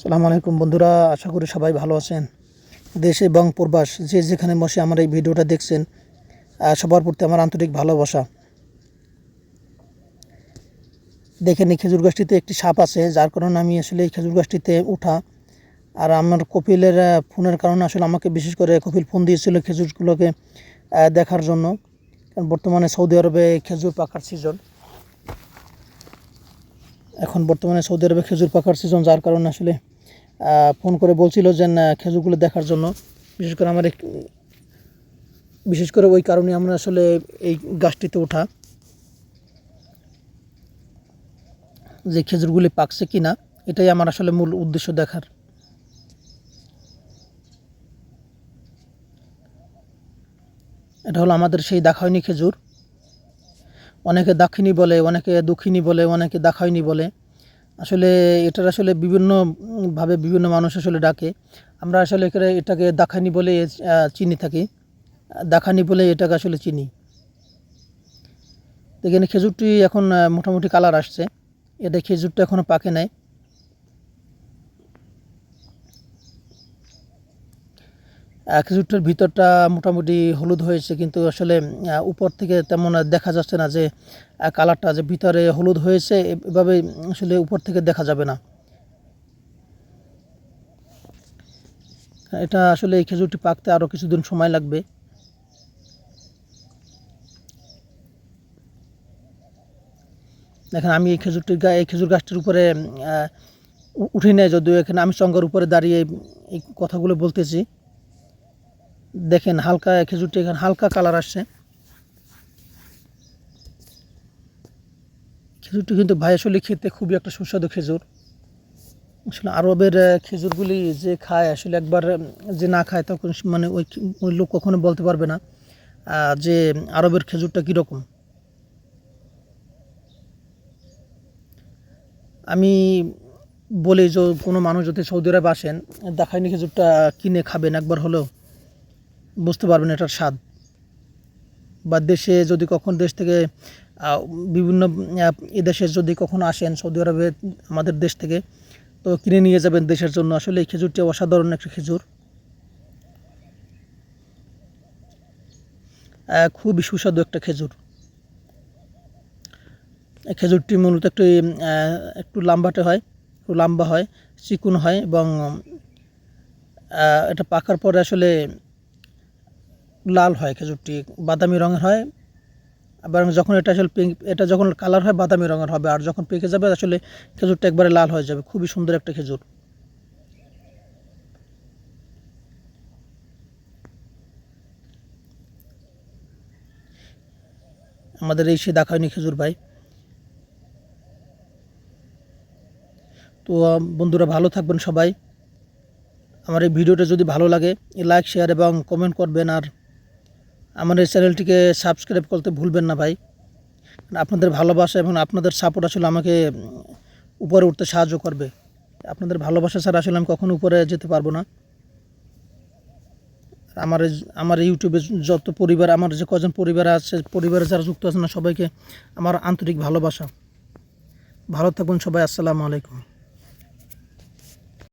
সালাম আলাইকুম বন্ধুরা, আশা করি সবাই ভালো আছেন। দেশ এবং প্রবাস, যে যেখানে বসে আমার এই ভিডিওটা দেখছেন সবার প্রতি আমার আন্তরিক ভালোবাসা। দেখেন এই খেজুর গাছটিতে একটি সাপ আছে, যার কারণে আমি আসলে এই খেজুর গাছটিতে উঠা। আর আমার কপিলের ফোনের কারণে আসলে আমাকে বিশেষ করে কপিল ফোন দিয়েছিল খেজুরগুলোকে দেখার জন্য। কারণ বর্তমানে সৌদি আরবে খেজুর পাকার সিজন এখন বর্তমানে সৌদি আরবে খেজুর পাকার সিজন যার কারণে আসলে ফোন করে বলছিল যে খেজুরগুলো দেখার জন্য। বিশেষ করে আমার বিশেষ করে ওই কারণে আমরা আসলে এই গাছটিতে ওঠা, যে খেজুরগুলি পাকছে কি না এটাই আমার আসলে মূল উদ্দেশ্য দেখার। এটা হলো আমাদের সেই দেখা হয়নি খেজুর। অনেকে দাক্ষিণী বলে, অনেকে দক্ষিণী বলে, অনেকে দেখায়নি বলে। আসলে এটার আসলে বিভিন্নভাবে ভাবে বিভিন্ন মানুষ আসলে ডাকে। আমরা আসলে এখানে এটাকে দাখানি বলে চিনি থাকি। দাখানি বলে এটাকে আসলে চিনি। এখানে খেজুরটি এখন মোটামুটি কালার আসছে। এটা খেজুরটা এখনও পাকে নাই। খেজুরটার ভিতরটা মোটামুটি হলুদ হয়েছে, কিন্তু আসলে উপর থেকে তেমন দেখা যাচ্ছে না যে কালারটা যে ভিতরে হলুদ হয়েছে এভাবে আসলে উপর থেকে দেখা যাবে না। এটা আসলে এই খেজুরটি পাকতে আরও কিছুদিন সময় লাগবে। দেখেন, আমি এই খেজুরটির গা, এই খেজুর গাছটির উপরে উঠি নাই, যদিও এখানে আমি চঙ্গার উপরে দাঁড়িয়ে এই কথাগুলো বলতেছি। দেখেন হালকা খেজুরটি এখানে হালকা কালার আসছে। খেজুরটি কিন্তু ভাই আসলে খেতে খুবই একটা সুস্বাদু খেজুর। আসলে আরবের খেজুরগুলি যে খায়, আসলে একবার যে না খায় তখন মানে ওই ওই লোক কখনো বলতে পারবে না যে আরবের খেজুরটা কীরকম। আমি বলি যে কোনো মানুষ যদি সৌদি আরবে আসেন, দেখায়নি খেজুরটা, কিনে খাবেন একবার হলেও। বুঝতে পারবেন এটার স্বাদ। বা দেশে যদি কখন দেশ থেকে বিভিন্ন এদেশে যদি কখনো আসেন, সৌদি আরবে আমাদের দেশ থেকে, তো কিনে নিয়ে যাবেন দেশের জন্য। আসলে এই খেজুরটি অসাধারণ একটা খেজুর। খুবই সুস্বাদু একটা খেজুর। খেজুরটি মূলত একটু একটু লাম্বাটে হয়, একটু লম্বা হয়, চিকুন হয় এবং এটা পাকার পরে আসলে লাল হয়, খেজুরটি বাদামি রঙের হয়, আবার যখন এটা আসলে পিঙ্ক এটা যখন কালার হয় বাদামি রঙের হবে, আর যখন পেকে যাবে আসলে খেজুরটা একবারে লাল হয়ে যাবে। খুবই সুন্দর একটা খেজুর। আমাদের এই সে দেখায়নি খেজুর ভাই। তো বন্ধুরা ভালো থাকবেন সবাই। আমার এই ভিডিওটা যদি ভালো লাগে লাইক শেয়ার এবং কমেন্ট করবেন, আর আমার এই চ্যানেলটিকে সাবস্ক্রাইব করতে ভুলবেন না ভাই। আপনাদের ভালোবাসা এবং আপনাদের সাপোর্ট আসলে আমাকে উপরে উঠতে সাহায্য করবে। আপনাদের ভালোবাসা ছাড়া আসলে আমি কখনো উপরে যেতে পারব না। আমার আমার ইউটিউবে যত পরিবার, আমার যে কজন পরিবার আছে, পরিবারে যারা যুক্ত আছে না, সবাইকে আমার আন্তরিক ভালোবাসা। ভালো থাকুন সবাই, আসসালামু আলাইকুম।